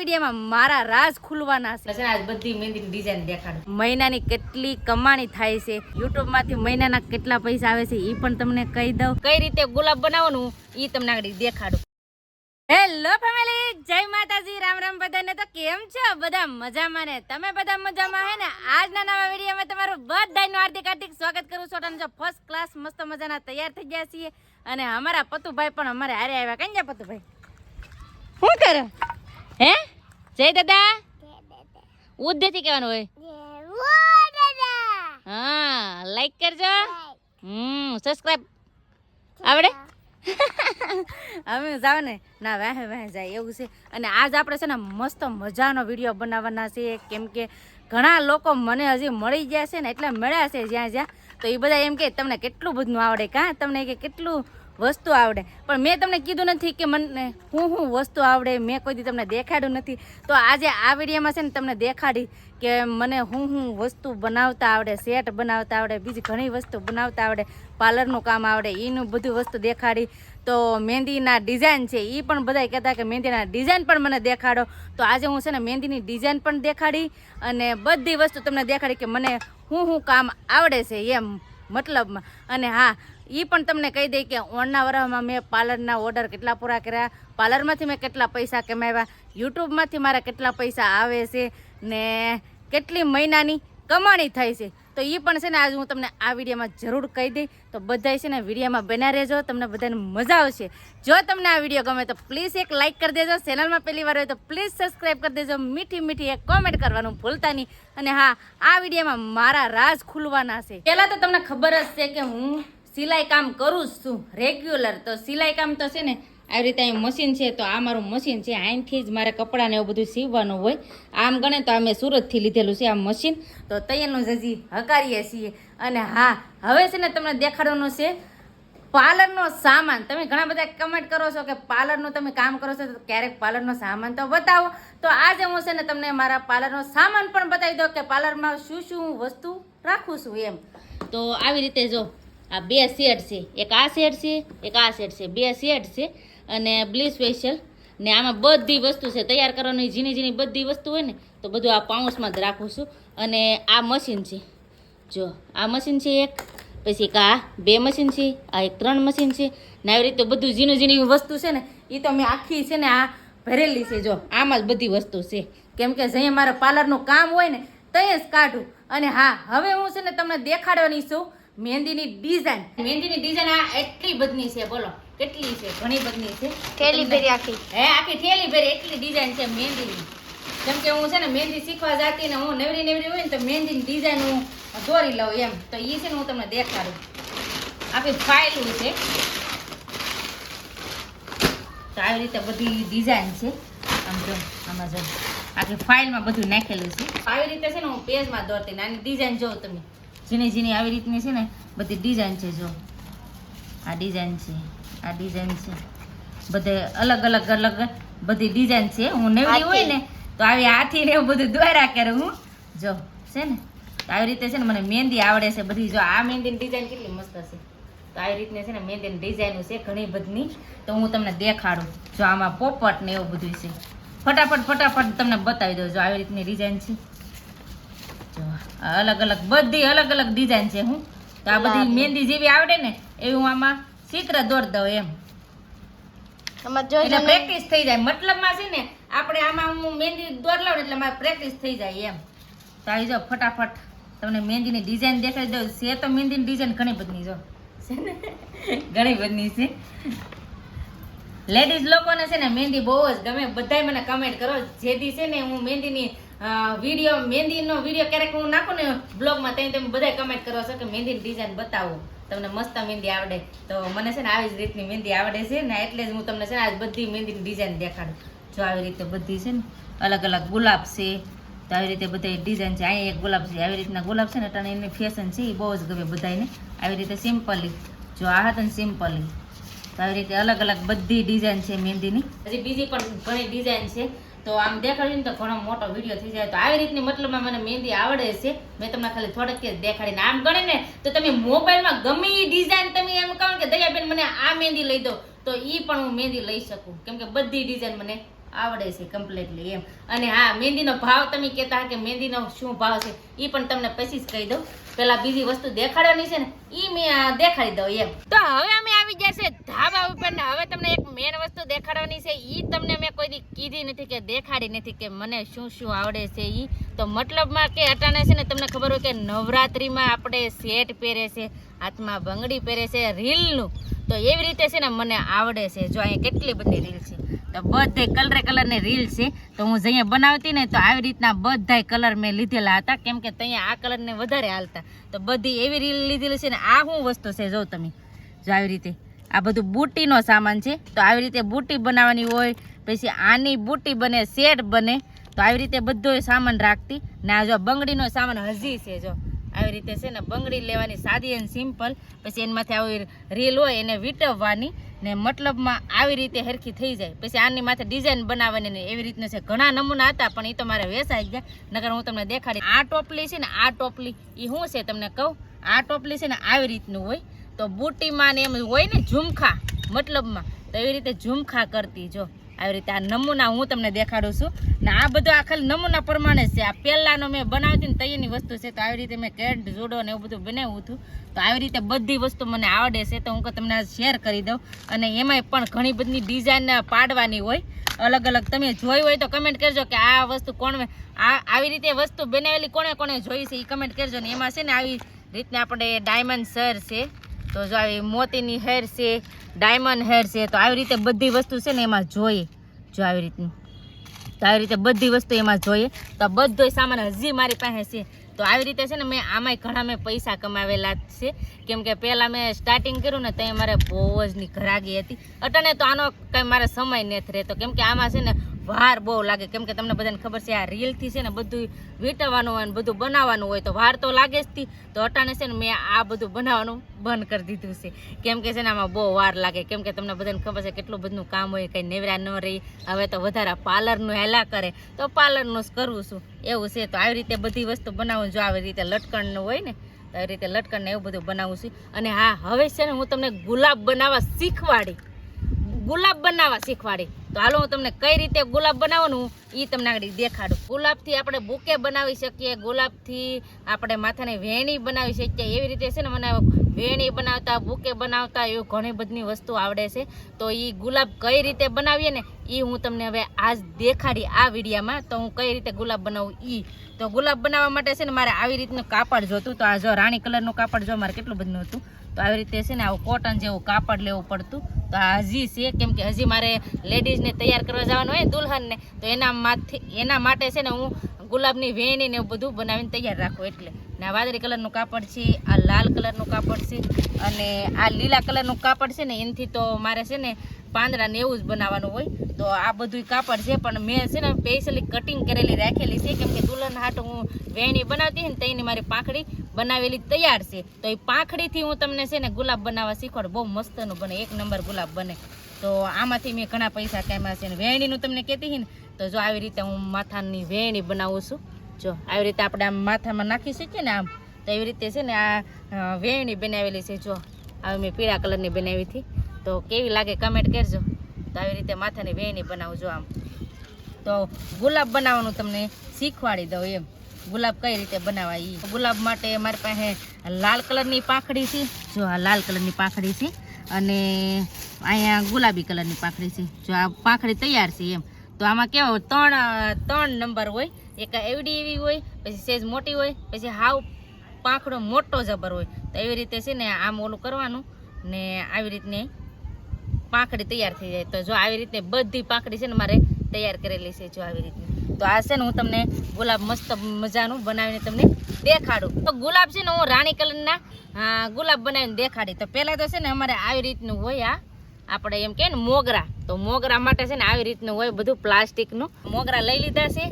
વિડીયોમાં મારા રાજ ખુલવાના છે. આજ બધી મહેંદીની ડિઝાઇન દેખાડ. મહિનાની કેટલી કમાણી થાય છે. યુટ્યુબમાંથી મહિનાના કેટલા પૈસા આવે છે એ પણ તમને કહી દઉં. કઈ રીતે ગુલાબ બનાવવાનું એ તમને આગળ દેખાડું. હેલો ફેમિલી જય માતાજી રામ રામ બધાને. તો કેમ છો? બધા મજામાં ને? તમે બધા મજામાં હે ને? આજના નવા વિડીયોમાં તમારું બધાનું હાર્દિક હાર્દિક સ્વાગત કરું છું. અને જો ફર્સ્ટ ક્લાસ મસ્ત મજાના તૈયાર થઈ ગયા છીએ. અને અમારા પતુભાઈ પણ અમારે હારે આવ્યા. કઈ ગયા પતુભાઈ? શું કરે? હે? જય દાદા. ઉદ્ધથી કહેવાનું હોય. હા લાઈક કરજો. હમ સબસ્ક્રાઇબ આવડે? અમે જાવ ને. ના વાહે વહેે જાય એવું છે. અને આજ આપણે છે ને મસ્ત મજાનો વીડિયો બનાવવાના છે કેમ કે ઘણા લોકો મને હજી મળી ગયા છે ને એટલે મળ્યા છે જ્યાં જ્યાં. તો એ બધા એમ કે તમને કેટલું બધું આવડે? કાં તમને કે કેટલું વસ્તુ આવડે. પણ મેં તમને કીધું નથી કે મને હું હું વસ્તુ આવડે, મેં કોઈ તમને દેખાડ્યું નથી. તો આજે આ વિડીયોમાં છે ને તમને દેખાડી કે મને હું હું વસ્તુ બનાવતા આવડે, સેટ બનાવતા આવડે, બીજી ઘણી વસ્તુ બનાવતા આવડે, પાર્લરનું કામ આવડે એનું બધું વસ્તુ દેખાડી. તો મહેંદીના ડિઝાઇન છે એ પણ બધા કહેતા કે મહેંદીના ડિઝાઇન પણ મને દેખાડો. તો આજે હું છે ને મહેંદીની ડિઝાઇન પણ દેખાડી અને બધી વસ્તુ તમને દેખાડી કે મને હું હું કામ આવડે છે એમ મતલબમાં. અને હા એ પણ તમને કહી દઈ કે ઓણના વરાહમાં મેં પાર્લરના ઓર્ડર કેટલા પૂરા કર્યા, પાર્લરમાંથી મેં કેટલા પૈસા કમાવ્યા, યુટ્યુબમાંથી મારા કેટલા પૈસા આવે છે ને કેટલી મહિનાની કમાણી થાય છે. તો એ પણ છે ને આજે હું તમને આ વિડીયોમાં જરૂર કહી દઈ. તો બધાય છે ને વિડીયોમાં બના રહેજો, તમને બધાને મજા આવશે. જો તમને આ વીડિયો ગમે તો પ્લીઝ એક લાઇક કરી દેજો. ચેનલમાં પહેલી વાર હોય તો પ્લીઝ સબસ્ક્રાઈબ કરી દેજો. મીઠી મીઠી એક કોમેન્ટ કરવાનું ભૂલતા નહીં. અને હા, આ વિડીયોમાં મારા રાજ ખુલવાના છે. પહેલાં તો તમને ખબર જ છે કે હું સિલાઈ કામ કરું જ છું રેગ્યુલર તો સિલાઈ કામ તો છે ને, આવી રીતે અહીં મશીન છે તો આ મારું મશીન છે અહીંથી જ મારે કપડાને એવું બધું સીવવાનું હોય. આમ ગણે તો અમે સુરતથી લીધેલું છે આ મશીન તો તૈયારનું જજી હકારીએ છીએ. અને હા, હવે છે ને તમને દેખાડવાનું છે, પાર્લરનો સામાન. તમે ઘણા બધા કમેન્ટ કરો છો કે પાર્લરનું તમે કામ કરો છો, તો ક્યારેક પાર્લરનો સામાન તો બતાવો. તો આજે હું છે ને તમને મારા પાર્લરનો સામાન પણ બતાવી દઉં કે પાર્લરમાં શું શું વસ્તુ રાખું છું એમ. તો આવી રીતે જો આ બે સેટ છે. એક આ સેટ છે, એક આ સેટ છે. બે સેટ છે અને બ્લી સ્પેશિયલ. ને આમાં બધી વસ્તુ છે. તૈયાર કરવાની ઝીણી ઝીણી બધી વસ્તુ હોય ને, તો બધું આ પાઉન્સમાં જ રાખું છું. અને આ મશીન છે. જો, આ મશીન છે એક, પછી એક આ બે મશીન છે, આ એક ત્રણ મશીન છે. ને આવી રીતે બધું ઝીણું ઝીણી વસ્તુ છે ને એ તો મેં આખી છે ને આ ભરેલી છે. જો, આમાં જ બધી વસ્તુ છે. કેમ કે જઈએ મારા પાર્લરનું કામ હોય ને, ત્યાં જ કાઢું. અને હા, હવે હું છે ને તમને દેખાડવાની છું. મહેંદીની ડિઝાઇન મહેંદીની ડિઝાઇન આ એટલી બધની છે બોલો. કેટલી છે? ઘણી બધની છે. થેલી ભરી આખી. હે આખી થેલી ભરી એટલી ડિઝાઇન છે મહેંદીની જેમ કે હું છે ને મહેંદી શીખવા જાતી ને હું નવરી નવરી હોય ને તો મહેંદીની ડિઝાઇન હું દોરી લઉં એમ. તો એ છે ને હું તમને દેખાડું. આખી ફાઇલું છે. તો આવી રીતે બધી ડિઝાઇન છે. આમ જો આમાં જો. આખી ફાઇલમાં બધું નાખેલું છે. આવી રીતે છે ને હું પેજમાં દોરતી ને આની ડિઝાઇન જોઉં તમે. ઝીણી ઝીણી આવી રીતની છે ને બધી ડિઝાઇન છે જો. આ ડિઝાઇન છે આ ડિઝાઇન છે. બધે અલગ અલગ અલગ બધી ડિઝાઇન છે. હું નવી હોય ને તો આવી હાથી ને એવું બધું દ્વારા કરું હું. જો છે ને? આવી રીતે છે ને મને મહેંદી આવડે છે બધી. જો આ મહેંદીની ડિઝાઇન કેટલી મસ્ત છે. તો આવી રીતની છે ને મહેંદીની ડિઝાઇનો છે ઘણી બધી. તો હું તમને દેખાડું. જો આમાં પોપટ ને એવું બધું છે. ફટાફટ ફટાફટ તમને બતાવી દઉં જો આવી રીતની ડિઝાઇન છે. અલગ અલગ બધી અલગ અલગ ડિઝાઇન છે હું. તો આ બધી મહેંદી જેવી આવડે ને એવી હું આમાં ચિત્ર દોર દઉં એમ. એટલે પ્રેક્ટિસ થઈ જાય. મતલબમાં છે ને આપણે આમાં હું મહેંદી દોર લઉં એટલે મારે પ્રેક્ટિસ થઈ જાય એમ. તો આવી જાઓ ફટાફટ. તમને મહેંદીની ડિઝાઇન દેખાઈ દઉં. છે તો મહેંદીની ડિઝાઇન ઘણી બધી જો છે. ને ઘણી બધી છે. લેડીઝ લોકોને છે ને મહેંદી બહુ જ ગમે. બધાય મને કમેન્ટ કરો. જેથી છે ને હું મહેંદીની વીડિયો મહેંદીનો વીડિયો ક્યારેક હું નાખું ને બ્લોગમાં ત્યાં તમે બધાય કમેન્ટ કરો છો કે મહેંદીની ડિઝાઇન બતાવો. તમને મસ્ત મહેંદી આવડે. તો મને છે ને આવી જ રીતની મહેંદી આવડે છે ને એટલે જ હું તમને છે ને આજ બધી મહેંદીની ડિઝાઇન દેખાડું. જો આવી રીતે બધી છે ને અલગ અલગ ગુલાબ છે, તો આવી રીતે બધી ડિઝાઇન છે. અહીંયા એક ગુલાબ છે, આવી રીતના ગુલાબ છે ને એટલે એની ફેશન છે એ બહુ જ ગમે બધાને આવી રીતે સિમ્પલી જો આ હતા ને સિમ્પલી તો આવી રીતે અલગ અલગ બધી ડિઝાઇન છે મહેંદીની હજી બીજી પણ ઘણી ડિઝાઇન છે. તો આમ દેખાડ્યું ને તો ઘણો મોટો વીડિયો થઈ જાય. તો આવી રીતની મતલબમાં મને મહેંદી આવડે છે. મેં તમને ખાલી થોડક જ દેખાડીને આમ ગણે ને તો તમે મોબાઈલમાં ગમે એ ડિઝાઇન તમે એમ કહો કે, દયાબેન, મને આ મહેંદી લઈ દો. તો એ પણ હું મહેંદી લઈ શકું. કેમ કે બધી ડિઝાઇન મને આવડે છે કમ્પ્લીટલી એમ. અને હા, મહેંદીનો ભાવ તમે કહેતા કે મહેંદીનો શું ભાવ છે એ પણ તમને પછી જ કહી દઉં. પેલા બીજી વસ્તુ દેખાડવાની છે ને એ મેં દેખાડી દઉં એમ. તો હવે અમે આવી ગયા છે ધાબા ઉપર ને હવે તમને એક મેન વસ્તુ દેખાડવાની છે એ તમને મેં કોઈ દી કીધી નથી કે દેખાડી નથી કે મને શું શું આવડે છે એ તો મતલબમાં કે અટાણે છે ને તમને ખબર હોય કે નવરાત્રિમાં આપણે સેટ પહેરે છે, હાથમાં બંગડી પહેરે છે રીલનું. તો એવી રીતે છે ને મને આવડે છે. જો અહીંયા કેટલી બધી રીલ છે. તો બધે કલરે કલરની રીલ છે. તો હું જઈએ બનાવતી ને તો આવી રીતના બધાય કલર મેં લીધેલા હતા. કેમ કે ત્યાં આ કલરને વધારે હાલતા. તો બધી એવી રીલ લીધેલી છે ને આ શું વસ્તુ છે જો તમે. જો આવી રીતે. આ બધું બુટીનો સામાન છે. તો આવી રીતે બુટી બનાવવાની હોય પછી આની બુટી બને સેટ બને, તો આવી રીતે બધો સામાન રાખતી. ને આ જો બંગડીનો સામાન હજી છે જો. આવી રીતે છે ને બંગડી લેવાની સાદી અને સિમ્પલ. પછી એની માથે આવી રીલ હોય એને વીંટવવાની. ને મતલબમાં આવી રીતે હરખી થઈ જાય. પછી આની માથે ડિઝાઇન બનાવવાની ને એવી રીતનું છે. ઘણા નમૂના હતા, પણ એ તો મારે વેસાઈ ગયા. નકર હું તમને દેખાડી આ ટોપલી છે ને, આ ટોપલી એ શું છે તમને કહું? આ ટોપલી છે ને આવી રીતનું હોય. તો બુટીમાં ને એમ હોય ને ઝુમખા, મતલબમાં. તો એવી રીતે ઝુમખા કરતી જો. આવી રીતે આ નમૂના હું તમને દેખાડું છું. ને આ બધું આ ખાલી નમૂના પ્રમાણે છે. આ પહેલાંનો મેં બનાવતી ને તૈયારની વસ્તુ છે, તો આવી રીતે મેં કેટ, જોડો ને એવું બધું બનાવ્યું હતું. તો આવી રીતે બધી વસ્તુ મને આવડે છે, તો હું તમને શેર કરી દઉં. અને એમાંય પણ ઘણી બધી ડિઝાઇન પાડવાની હોય. અલગ અલગ તમે જોઈ હોય તો કમેન્ટ કરજો કે આ વસ્તુ કોણ આ આવી રીતે વસ્તુ બનાવેલી કોણે કોણે જોઈ છે એ કમેન્ટ કરજો. ને એમાં છે ને આવી રીતના આપણે ડાયમંડ સર છે તો જો આવી મોતીની હેર છે ડાયમંડ હેર છે, તો આવી રીતે બધી વસ્તુ છે ને એમાં જોઈએ. જો આવી રીતનું. તો આવી રીતે બધી વસ્તુ એમાં જોઈએ. તો બધો સામાન હજી મારી પાસે છે. તો આવી રીતે છે ને મેં આમાંય ઘણા મેં પૈસા કમાવેલા છે. કેમ કે પહેલાં મેં સ્ટાર્ટિંગ કર્યું ને ત્યાં મારે બહુ જ ની ઘરાગી હતી. અટને તો આનો કંઈ મારે સમય નથી રહેતો. કેમ કે આમાં છે ને વાર બહુ લાગે. કેમ કે તમને બધાને ખબર છે આ રીલથી છે ને બધું વીંટવાનું હોય ને બધું બનાવવાનું હોય તો વાર તો લાગે જ થી તો અટાણે છે ને મેં આ બધું બનાવવાનું બંધ કરી દીધું છે. કેમ કે છે ને આમાં બહુ વાર લાગે. કેમ કે તમને બધાને ખબર છે કેટલું બધું કામ હોય, કંઈ નેવરા ન રહી. હવે તો વધારે પાર્લરનું હેલા કરે. તો પાર્લરનું જ કરવું છું. એવું છે. તો આવી રીતે બધી વસ્તુ બનાવું. જો આવી રીતે લટકણનું હોય ને, તો આવી રીતે લટકણને એવું બધું બનાવું છું. અને હા, હવે છે ને હું તમને ગુલાબ બનાવવા શીખવાડી. ગુલાબ બનાવવા શીખવાડી. તો હાલો હું તમને કઈ રીતે ગુલાબ બનાવવાનું એ તમને આગળ દેખાડું. ગુલાબથી આપણે બુકે બનાવી શકીએ, ગુલાબથી આપણે માથાને વેણી બનાવી શકીએ, એવી રીતે છે ને મને વેણી બનાવતા, બુકે બનાવતા એવું ઘણી બધી વસ્તુ આવડે છે. તો એ ગુલાબ કઈ રીતે બનાવીએ ને એ હું તમને હવે આજ દેખાડી આ વિડીયામાં. તો હું કઈ રીતે ગુલાબ બનાવું એ તો ગુલાબ બનાવવા માટે છે ને મારે આવી રીતનું કાપડ જોતું તો આ જો રાણી કલરનું કાપડ જો મારે કેટલું બધું હતું. તો આવી રીતે છે ને આવું કોટન જેવું કાપડ લેવું પડતું. તો હજી છે, કેમ કે હજી મારે લેડીઝને તૈયાર કરવા જવાનું હોય દુલ્હનને, તો એના માથે એના માટે છે ને હું ગુલાબની વેણી ને બધું બનાવીને તૈયાર રાખું એટલે. ને આ વાદળી કલરનું કાપડ છે, આ લાલ કલરનું કાપડ છે, અને આ લીલા કલરનું કાપડ છે ને, એનાથી તો મારે છે ને પાંદડા ને એવું જ બનાવવાનું હોય. તો આ બધું કાપડ છે, પણ મેં છે ને સ્પેશિયલી કટિંગ કરેલી રાખેલી છે, કેમ કે દુલ્હન હાટ હું વેણી બનાવતી ને તેની મારી પાંખડી બનાવેલી તૈયાર છે. તો એ પાંખડીથી હું તમને છે ને ગુલાબ બનાવવા શીખવાડ. બહુ મસ્તનું બને, એક નંબર ગુલાબ બને. તો આમાંથી મેં ઘણા પૈસા કામ્યા છે ને વેણીનું તમને કહેતી હતી તો જો આવી રીતે હું માથાની વેણી બનાવું છું. જો આવી રીતે આપણે આમ માથામાં નાખી શકીએ ને આમ, તો એવી રીતે છે ને આ વેણી બનાવેલી છે. જો હવે મેં પીળા કલરની બનાવી હતી. તો કેવી લાગે કમેન્ટ કરજો. તો આવી રીતે માથાની વેણી બનાવજો આમ. તો ગુલાબ બનાવવાનું તમને શીખવાડી દઉં એમ. ગુલાબ કઈ રીતે બનાવાય એ ગુલાબ માટે મારી પાસે લાલ કલરની પાંખડી છે. જો આ લાલ કલરની પાંખડી છે અને અહીંયા ગુલાબી કલરની પાંખડી છે. જો આ પાંખડી તૈયાર છે એમ. તો આમાં કેવો ત્રણ ત્રણ નંબર હોય. એક એવડી એવી હોય, પછી સેજ મોટી હોય, પછી હાવ પાંખડો મોટો જબર હોય. તો એવી રીતે છે ને આમ ઓલું કરવાનું ને આવી રીતને પાંખડી તૈયાર થઈ જાય. તો જો આવી રીતે બધી પાંખડી છે ને મારે તૈયાર કરેલી છે જો આવી રીતે તો આ છે ને હું તમને ગુલાબ મસ્ત મજાનું બનાવીને તમને દેખાડું. તો ગુલાબ છે ને હું રાણી કલરના ગુલાબ બનાવીને દેખાડી. તો પહેલાં તો છે ને અમારે આવી રીતનું હોય આ. આપણે એમ કે ને મોગરા. તો મોગરા માટે છે ને આવી રીતનું હોય બધું પ્લાસ્ટિકનું. મોગરા લઈ લીધા છે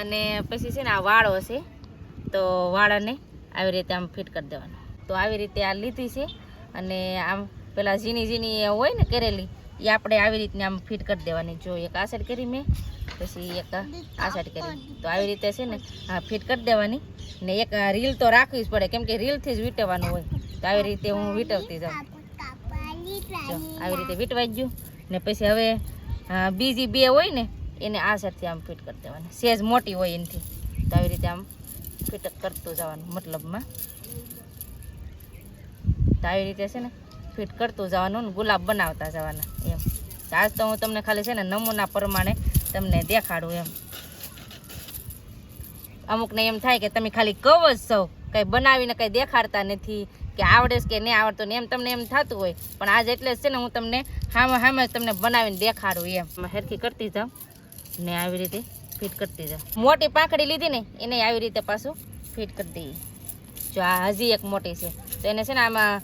અને પછી છે ને આ વાળો છે. તો વાળાને આવી રીતે આમ ફિટ કરી દેવાનું. તો આવી રીતે આ લીધી છે અને આમ પેલા ઝીણી ઝીણી હોય ને કરેલી, એ આપણે આવી રીતને આમ ફિટ કરી દેવાની. જો એક આ સાઈડ કરી મેં. પછી એક આ સાઈડ કરી. તો આવી રીતે છે ને, હા, ફિટ કરી દેવાની. ને એક રીલ તો રાખવી જ પડે, કેમ કે રીલથી જ વીંટવાનું હોય. તો આવી રીતે હું વીંટવતી જાઉં. આવી રીતે વીંટવાઈ ગયું. ને પછી હવે બીજી બે હોય ને, એને આ સાઈડથી આમ ફિટ કરી દેવાની. સેજ મોટી હોય એનાથી. તો આવી રીતે આમ ફિટ કરતું જવાનું, મતલબમાં. તો આવી રીતે છે ને, ફિટ કરતું જવાનું ને ગુલાબ બનાવતા જવાના, એમ. આજ તો હું તમને ખાલી છે ને નમૂના પ્રમાણે તમને દેખાડું એમ. અમુકને એમ થાય કે તમે ખાલી કહો જ છો કંઈ બનાવીને કંઈ દેખાડતા નથી કે આવડે કે નહીં આવડતું ને એમ તમને એમ થતું હોય. પણ આજ એટલે છે ને હું તમને હામે હામે તમને બનાવીને દેખાડું એમ. હેરખી કરતી જાઉં ને આવી રીતે ફિટ કરતી જાઉં મોટી પાંખડી લીધી ને એને આવી રીતે પાછું ફિટ કરી દઈએ. જો આ હજી એક મોટી છે. તો એને છે ને આમાં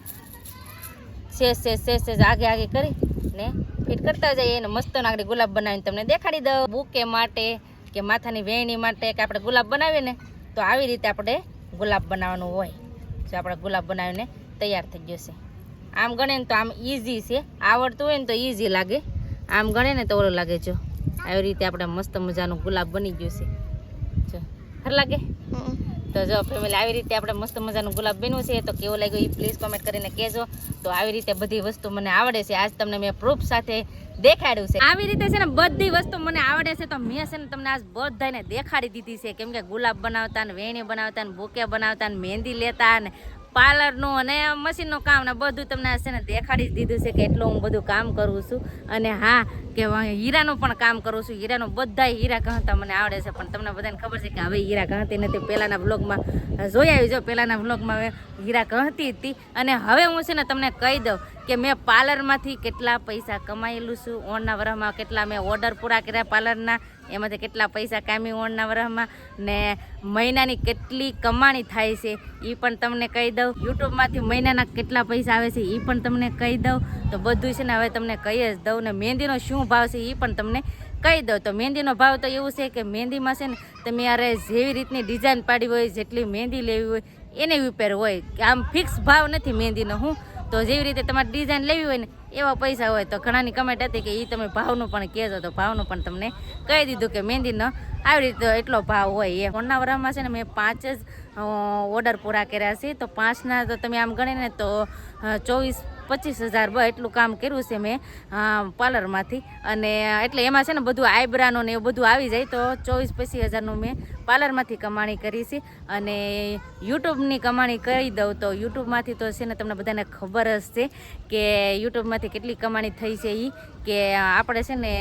શેષ શેષ શેષ શેષ આગે આગે કરી ને ફિટ કરતા જઈએ અને મસ્ત નાગડી ગુલાબ બનાવીને તમને દેખાડી દઉં. બુકે માટે કે માથાની વેણી માટે કે આપણે ગુલાબ બનાવીએ ને, તો આવી રીતે આપણે ગુલાબ બનાવવાનું હોય. જો આપણે ગુલાબ બનાવીને તૈયાર થઈ જશે આમ ગણે ને તો આમ ઇઝી છે. આવડતું હોય ને તો ઇઝી લાગે. આમ ગણે ને તો ઓલું લાગે, જો. આવી રીતે આપણે મસ્ત મજાનું ગુલાબ બની ગયું છે. જો. ખર લાગે? તો જો ફેમિલી આવી રીતે આપણે મસ્ત મજાનું ગુલાબ બન્યું છે, તો કેવું લાગ્યું એ પ્લીઝ કોમેન્ટ કરીને કહેજો. તો આવી રીતે બધી વસ્તુ મને આવડે છે. આજ તમને મેં પ્રૂફ સાથે દેખાડ્યું છે. આવી રીતે છે ને બધી વસ્તુ મને આવડે છે, તો મેં છે ને તમને આજ બધાને દેખાડી દીધી છે. કેમ કે ગુલાબ બનાવતા ને વેણી બનાવતા ને બુકે બનાવતા ને મહેંદી લેતા ને પાર્લરનું અને મશીનનું કામ ને બધું તમને છે ને દેખાડી જ દીધું છે કે એટલું હું બધું કામ કરું છું. અને હા કે હીરાનું પણ કામ કરું છું. હીરાનું બધા હીરા ગણતા મને આવડે છે. પણ તમને બધાને ખબર છે કે હવે હીરા ગણતી નથી. પહેલાંના બ્લોગમાં જોઈ આવી જો પહેલાંના બ્લોગમાં હીરા ગણતી હતી. અને હવે હું છે ને તમને કહી દઉં કે મેં પાર્લરમાંથી કેટલા પૈસા કમાયેલું છું. ઓણના વરહમાં કેટલા મેં ઓર્ડર પૂરા કર્યા પાર્લરના. એમાંથી કેટલા પૈસા કામી ઓણના વરહમાં. ને મહિનાની કેટલી કમાણી થાય છે એ પણ તમને કહી દઉં. યુટ્યુબમાંથી મહિનાના કેટલા પૈસા આવે છે એ પણ તમને કહી દઉં. તો બધું છે ને હવે તમને કહી જ દઉં. ને મહેંદીનો શું ભાવ છે એ પણ તમને કહી દઉં. તો મહેંદીનો ભાવ તો એવું છે કે મહેંદીમાં છે ને તમે યારે જેવી રીતની ડિઝાઇન પાડી હોય, જેટલી મહેંદી લેવી હોય, એને ઉપર હોય. કે આમ ફિક્સ ભાવ નથી મહેંદીનો હું. તો જેવી રીતે તમારે ડિઝાઇન લેવી હોય ને એવા પૈસા હોય. તો ઘણાની કમેન્ટ હતી કે એ તમે ભાવનું પણ કહેજો. તો ભાવનું પણ તમને કહી દીધું કે મહેંદીનો આવી રીતે એટલો ભાવ હોય એ હોનાવરામાં છે ને મેં પાંચ જ ઓર્ડર પૂરા કર્યા છે. તો પાંચના તો તમે આમ ગણીને તો ચોવીસ પચીસ હજાર બ એટલું કામ કર્યું છે મેં પાર્લરમાંથી. અને એટલે એમાં છે ને બધું આઈબ્રાનું ને એવું બધું આવી જાય તો ચોવીસ પચીસ હજારનું મેં પાર્લરમાંથી કમાણી કરી છે. અને યુટ્યુબની કમાણી કરી દઉં તો યુટ્યુબમાંથી તો છે ને તમને બધાને ખબર જ છે કે યુટ્યુબમાંથી કેટલી કમાણી થઈ છે એ કે આપણે છે ને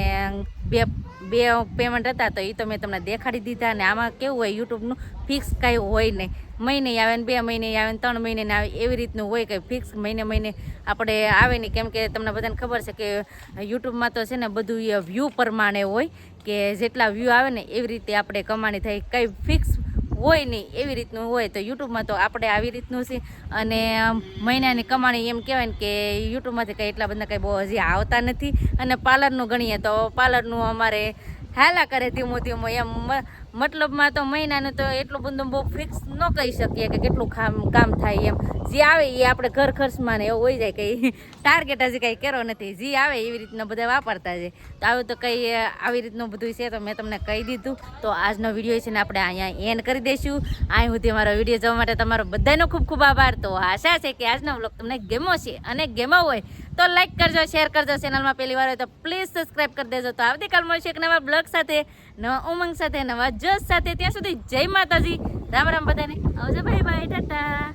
બે બે પેમેન્ટ હતા તો એ તો મેં તમને દેખાડી દીધા અને આમાં કેવું હોય, યુટ્યુબનું ફિક્સ કાંઈ હોય નહીં. મહિને આવે ને બે મહિને આવે ને ત્રણ મહિને આવે, એવી રીતનું હોય કે ફિક્સ મહિને મહિને આપણે આવે નહીં. કેમ કે તમને બધાને ખબર છે કે યુટ્યુબમાં તો છે ને બધું વ્યૂ પ્રમાણે હોય કે જેટલા વ્યૂ આવે ને એવી રીતે આપણે કમાણી થાય. કંઈ ફિક્સ હોય નહીં એવી રીતનું હોય તો યુટ્યુબમાં તો આપણે આવી રીતનું છે. અને મહિનાની કમાણી એમ કહેવાય ને કે યુટ્યુબમાંથી કંઈ એટલા બધા કંઈ બહુ હજી આવતા નથી. અને પાર્લરનું ગણીએ તો પાર્લરનું અમારે હાલા કરે ધીમું ધીમું એમ મતલબમાં તો મહિનાનું તો એટલું બધું બહુ ફિક્સ ન કહી શકીએ કે કેટલું કામ કામ થાય એમ. જે આવે એ આપણે ઘર ખર્ચમાં ને એવું હોય જાય કે ટાર્ગેટ હજી કંઈ કર્યો નથી. જે આવે એવી રીતના બધા વાપરતા છે. તો આવું તો કંઈ આવી રીતનું બધું છે તો મેં તમને કહી દીધું. તો આજનો વીડિયો છે ને આપણે અહીંયા એન્ડ કરી દઈશું. અહીં સુધી અમારો વીડિયો જોવા માટે તમારો બધાનો ખૂબ ખૂબ આભાર. તો આશા છે કે આજનો બ્લોગ તમને ગેમો છે અને ગેમો હોય તો લાઈક કરજો શેર કરજો. ચેનલમાં પહેલી વાર હોય તો પ્લીઝ સબસ્ક્રાઈબ કરી દેજો. તો આવતીકાલ મળશે એક નવા બ્લોગ સાથે. નવા ઉમંગ સાથે, નવા જોશ સાથે. ત્યાં સુધી જય માતાજી. રામ રામ બધાને. આવજો બાય બાય ટાટા.